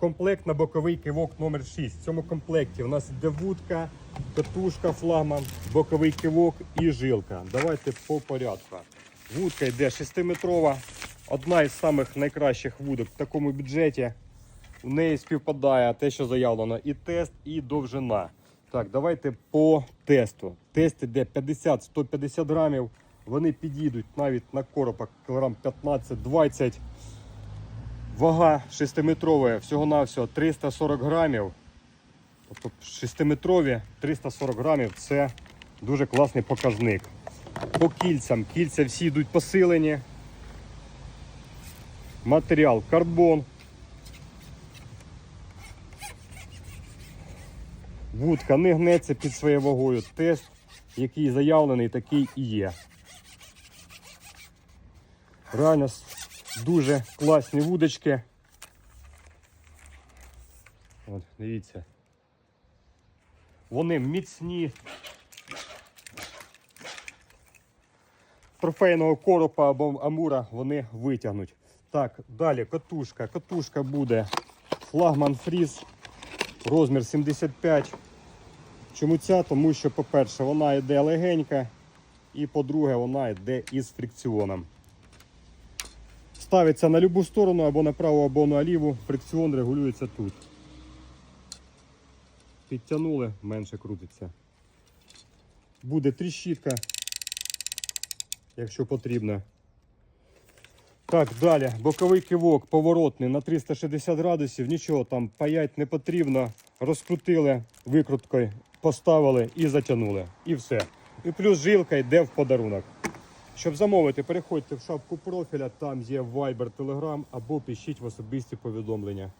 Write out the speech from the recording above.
комплект на боковий кивок номер 6. В цьому комплекті у нас йде вудка, катушка флагман, боковий кивок і жилка. Давайте по порядку. Вудка йде 6-метрова, одна із самих найкращих вудок в такому бюджеті. У неї співпадає те, що заявлено, і тест, і довжина. Так, давайте по тесту. Тест іде 50-150 грамів. Вони підійдуть навіть на коропах кілограм 15-20. Вага 6-метрова, всього-навсього 340 грамів. Тобто 6-метрові 340 грамів це дуже класний показник. По кільцям. Кільця всі йдуть посилені. Матеріал карбон. Вудка не гнеться під своєю вагою. Тест, який заявлений, такий і є. Реально дуже класні вудочки. От, дивіться. Вони міцні. Трофейного коропа або амура вони витягнуть. Так, далі катушка. Катушка буде флагман фріз, розмір 75. Чому ця? Тому що, по-перше, вона йде легенька, і по-друге, вона йде із фрикціоном. Ставиться на любу сторону, або на праву, або на ліву. Фрикціон регулюється тут. Підтягнули, менше крутиться. Буде тріщітка, якщо потрібно. Так, далі. Боковий кивок поворотний на 360 градусів. Нічого там паять не потрібно. Розкрутили викруткою, поставили і затягнули. І все. І плюс жилка йде в подарунок. Щоб замовити, переходьте в шапку профіля, там є Viber, Telegram або пишіть в особисті повідомлення.